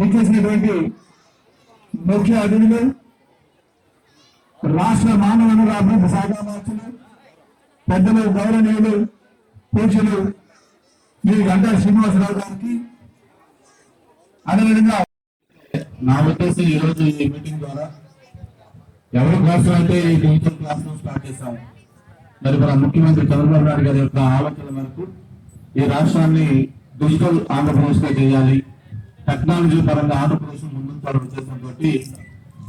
ఇచ్చేసినటువంటి ముఖ్య అతిథులు రాష్ట్ర మానవ వనరుల అభివృద్ధి శాఖ మార్చులు పెద్దలు గౌరవనీయులు పూజలు మీ గంటా శ్రీనివాసరావు గారికి అదేవిధంగా నా ఉద్దేశం ఈ రోజు ఈ మీటింగ్ ద్వారా ఎవరి కోసం అయితే ఈ డిజిటల్ క్లాస్ రూమ్ స్టార్ట్ చేశాం మరి మన ముఖ్యమంత్రి చంద్రబాబు నాయుడు గారి యొక్క ఆలోచన మేరకు ఈ రాష్ట్రాన్ని డిజిటల్ ఆంధ్రప్రదేశ్గా చేయాలి. టెక్నాలజీ పరంగా ఆంధ్రప్రదేశ్ ముందుకు ముందుంచాలనే ఉద్దేశంతో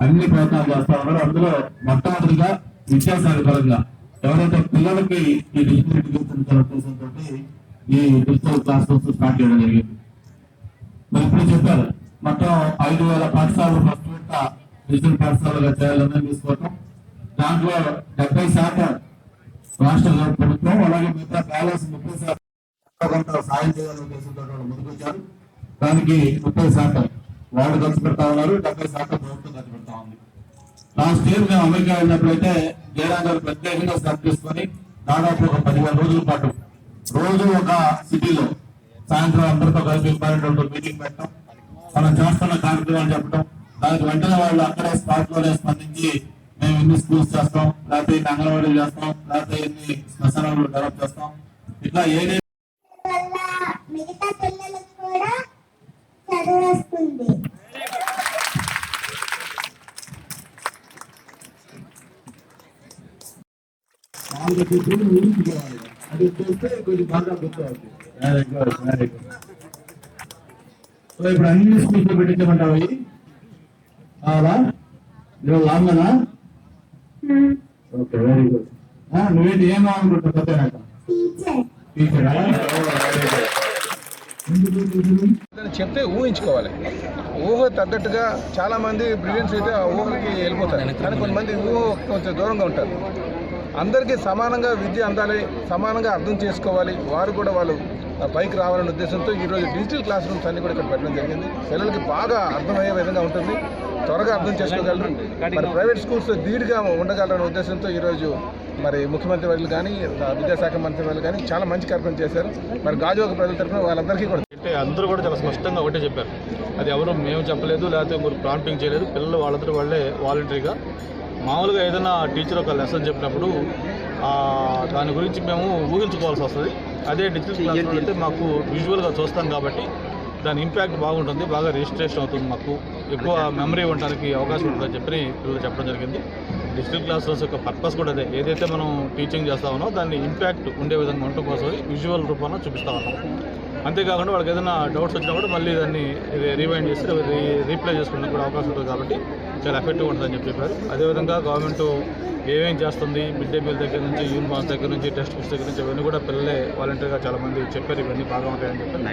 అన్ని ప్రయత్నాలు చేస్తా ఉన్నారు. అందులో మొట్టమొదటిగా విద్యాశాఖ పరంగా ఎవరైతే పిల్లలకి ఈ డిజిటల్ ఎడ్యుకేషన్ ఇచ్చారనే ఉద్దేశంతో ఈ డిజిటల్ క్లాస్ రూమ్స్ స్టార్ట్ చేయడం జరిగింది. మరి ఇప్పుడు చెప్పారు మొత్తం ఐదు వేల పాఠశాలలు ఫస్ట్ విడత డిజిటల్ పాఠశాలగా చేయాలని తీసుకోవటం. దాంట్లో డెబ్బై శాతం రాష్ట్ర ప్రభుత్వం అలాగే మిగతా బ్యాలెన్స్ ముప్పై శాతం సాయం చేయాలనే ఉద్దేశంతో వాళ్ళు ముందుకొచ్చారు. దానికి ముప్పై శాతం వాళ్ళు ఖర్చు పెడతా ఉన్నారు డెబ్బై శాతం ప్రభుత్వం ఖర్చు పెడతా ఉంది. లాస్ట్ ఇయర్ మేము అమెరికా వెళ్ళినప్పుడైతే జయరాం గారు ప్రత్యేకంగా శ్రద్ధ తీసుకొని దాదాపు ఒక పదివేల రోజుల పాటు రోజు ఒక సిటీలో సాయంత్రం అందరితో కలిసి ఇంపార్టెంట్ మీటింగ్ పెట్టడం మనం చేస్తున్న కార్యక్రమాలు చెప్పడం దానికి వెంటనే వాళ్ళు అక్కడే స్పాట్లోనే స్పందించి మేము ఇన్ని స్కూల్స్ చేస్తాం లేకపోతే ఇన్ని అంగన్వాడీలు చేస్తాం లేకపోతే ఇన్ని శ్మశానాలు డెవలప్ చేస్తాం. ఇట్లా ఏదే మిగతా పిల్లలకు కూడా చదువు వస్తుంది నాలుగు చెప్పిన ఊరించుకోవాలి అది చేస్తే కొంచెం బాగా గుర్తవుతుంది very good very good so ఇప్పుడు అన్ని స్కూల్స్ పెట్టించమంటావు? కావాలా ఇవాళ లాంగనా ఓకే వెరీ గుడ్ నువ్వేంటి ఏం టీచర్ టీచరా చెప్తే ఊహించుకోవాలి. ఊహ తగ్గట్టుగా చాలా మంది బ్రిలియన్స్ అయితే ఆ ఊహకి వెళ్ళిపోతారు. కానీ కొంతమంది ఊహ కొంచెం దూరంగా ఉంటారు. అందరికీ సమానంగా విద్య అందాలి సమానంగా అర్థం చేసుకోవాలి. వారు కూడా వాళ్ళు పైకి రావాలనే ఉద్దేశంతో ఈరోజు డిజిటల్ క్లాస్ రూమ్స్ అన్ని కూడా ఇక్కడ పెట్టడం జరిగింది. పిల్లలకి బాగా అర్థమయ్యే విధంగా ఉంటుంది. త్వరగా అర్థం చేసుకోగలరు. మరి ప్రైవేట్ స్కూల్స్ ధీటుగా ఉండగలరనే ఉద్దేశంతో ఈరోజు మరి ముఖ్యమంత్రి వాళ్ళు కానీ విద్యాశాఖ మంత్రి వాళ్ళు కానీ చాలా మంచి కార్యక్రమం చేశారు. మరి గాజువాక ప్రజల తరఫున వాళ్ళందరికీ కూడా అంటే అందరూ కూడా చాలా స్పష్టంగా ఒకటే చెప్పారు. అది ఎవరు మేము చెప్పలేదు లేకపోతే మీరు ప్రాంప్టింగ్ చేయలేదు. పిల్లలు వాళ్ళందరూ వాళ్ళే వాలంటరీగా మామూలుగా ఏదైనా టీచర్ ఒక లెసన్ చెప్పినప్పుడు దాని గురించి మేము ఊహించుకోవాల్సి వస్తుంది. అదే డిజిటల్ క్లాస్ అంటే మాకు విజువల్గా చూస్తాం కాబట్టి దాని ఇంపాక్ట్ బాగుంటుంది. బాగా రిజిస్ట్రేషన్ అవుతుంది మాకు. ఎక్కువ మెమరీ ఉండడానికి అవకాశం ఉంటుందని చెప్పి పిల్లలు చెప్పడం జరిగింది. డిజిటల్ క్లాస్ రూమ్స్ యొక్క పర్పస్ కూడా అదే. ఏదైతే మనం టీచింగ్ చేస్తామో దాన్ని ఇంపాక్ట్ ఉండే విధంగా ఉండటం కోసం విజువల్ రూపంలో చూపిస్తా ఉన్నాం. అంతేకాకుండా వాళ్ళకి ఏదైనా డౌట్స్ వచ్చినా కూడా మళ్ళీ దాన్ని రీవైండ్ చేసి రీ- రీప్లై చేసుకునే కూడా అవకాశం ఉంటుంది కాబట్టి చాలా ఎఫెక్టివ్ ఉంటుందని చెప్పి చెప్పారు. అదేవిధంగా గవర్నమెంట్ ఏమేం చేస్తుంది మిడ్ డే మీల్ దగ్గర నుంచి యూనిఫామ్స్ దగ్గర నుంచి టెక్స్ట్ బుక్స్ దగ్గర నుంచి ఇవన్నీ కూడా పిల్లలే వాలంటీర్గా చాలా మంది చెప్పారు ఇవన్నీ బాగా ఉంటాయని చెప్పి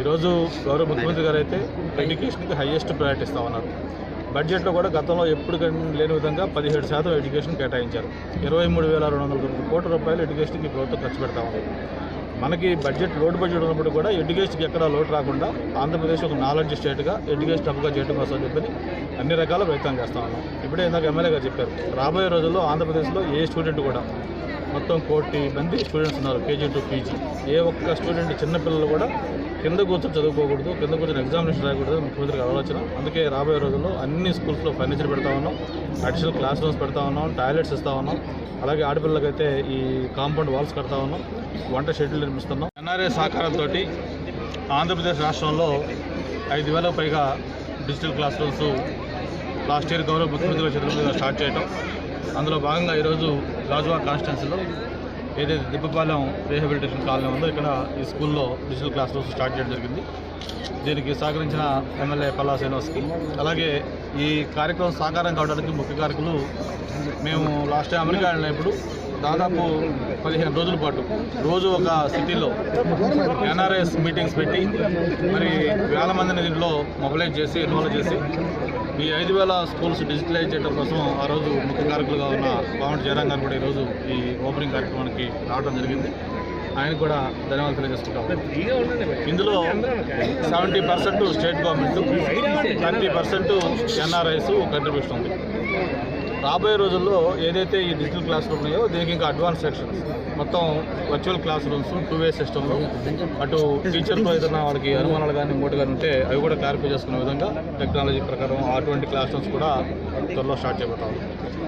ఈరోజు గౌరవ ముఖ్యమంత్రి గారు అయితే ఎడ్యుకేషన్కి హైయెస్ట్ ప్రయారిటీ ఇస్తా ఉన్నారు. బడ్జెట్లో కూడా గతంలో ఎప్పుడు లేని విధంగా పదిహేడు శాతం ఎడ్యుకేషన్ కేటాయించారు. ఇరవై మూడు వేల రెండు వందల కోట్ల రూపాయలు ఎడ్యుకేషన్కి ప్రభుత్వం ఖర్చు పెడతా ఉంది. మనకి బడ్జెట్ లోటు బడ్జెట్ ఉన్నప్పుడు కూడా ఎడ్యుకేషన్కి ఎక్కడ లోటు రాకుండా ఆంధ్రప్రదేశ్ ఒక నాలెడ్జ్ స్టేట్గా ఎడ్యుకేషన్ హబ్గా చేయడం కోసం చెప్పని అన్ని రకాల ప్రయత్నం చేస్తా ఉన్నాం. ఇప్పుడే ఇందాక ఎమ్మెల్యే గారు చెప్పారు రాబోయే రోజుల్లో ఆంధ్రప్రదేశ్లో ఏ స్టూడెంట్ కూడా మొత్తం కోటి మంది స్టూడెంట్స్ ఉన్నారు కేజీ టు పీజీ ఏ ఒక్క స్టూడెంట్ చిన్నపిల్లలు కూడా కింద కూర్చొని చదువుకోకూడదు కింద కూర్చొని ఎగ్జామినేషన్ రాయకూడదు ముఖ్యమంత్రికి ఆలోచన. అందుకే రాబోయే రోజుల్లో అన్ని స్కూల్స్లో ఫర్నిచర్ పెడతా ఉన్నాం అడిషనల్ క్లాస్ రూమ్స్ పెడతా ఉన్నాం టాయిలెట్స్ ఇస్తా ఉన్నాం. అలాగే ఆడపిల్లలకైతే ఈ కాంపౌండ్ వాల్స్ కడతా ఉన్నాం వంట షెడ్యూల్ నిర్మిస్తున్నాం. ఎన్ఆర్ఏ సహకారంతో ఆంధ్రప్రదేశ్ రాష్ట్రంలో ఐదు వేలకు పైగా digital classrooms last year గౌరవ ముఖ్యమంత్రి చంద్రబాబు స్టార్ట్ చేయడం అందులో భాగంగా ఈరోజు రాజువా కాన్స్టిట్యున్సీలో ఏదైతే దిబ్బపాలెం రీహాబిలిటేషన్ కాలనీ ఉందో ఇక్కడ ఈ స్కూల్లో డిజిటల్ క్లాస్ రూమ్స్ స్టార్ట్ చేయడం జరిగింది. దీనికి సహకరించిన ఎమ్మెల్యే పల్లా శ్రీనివాస్కి అలాగే ఈ కార్యక్రమం సాకారం కావడానికి ముఖ్య కారకులు మేము లాస్ట్ టైం అమెరికా వెళ్ళినప్పుడు దాదాపు పదిహేను రోజుల పాటు రోజు ఒక సిటీలో ఎన్ఆర్ఎస్ మీటింగ్స్ పెట్టి మరి వేల మందిని దీంట్లో మొబిలైజ్ చేసి ఎన్రోల్ చేసి ఈ ఐదు వేల స్కూల్స్ డిజిటలైజ్ చేయడం కోసం ఆ రోజు ముఖ్య కార్యకులుగా ఉన్న పావంటి జయరాం గారు కూడా ఈరోజు ఈ ఓపెనింగ్ కార్యక్రమానికి రావడం జరిగింది. ఆయన కూడా ధన్యవాదాలు తెలియజేసుకుంటాం. ఇందులో seventy percent state government thirty percent NRIs contribution ఉంది. రాబోయే రోజుల్లో ఏదైతే ఈ డిజిటల్ క్లాస్ రూమ్ ఉన్నాయో దీనికి ఇంకా అడ్వాన్స్ సెక్షన్స్ మొత్తం virtual classrooms two way సిస్టమ్లో అటు టీచర్తో ఏదైనా వాళ్ళకి అనుమానాలు కానీ ఇంకోటి కానీ ఉంటే అవి కూడా క్లారిఫై చేసుకునే విధంగా టెక్నాలజీ ప్రకారం అటువంటి క్లాస్ రూమ్స్ కూడా త్వరలో స్టార్ట్ చేయబోతాం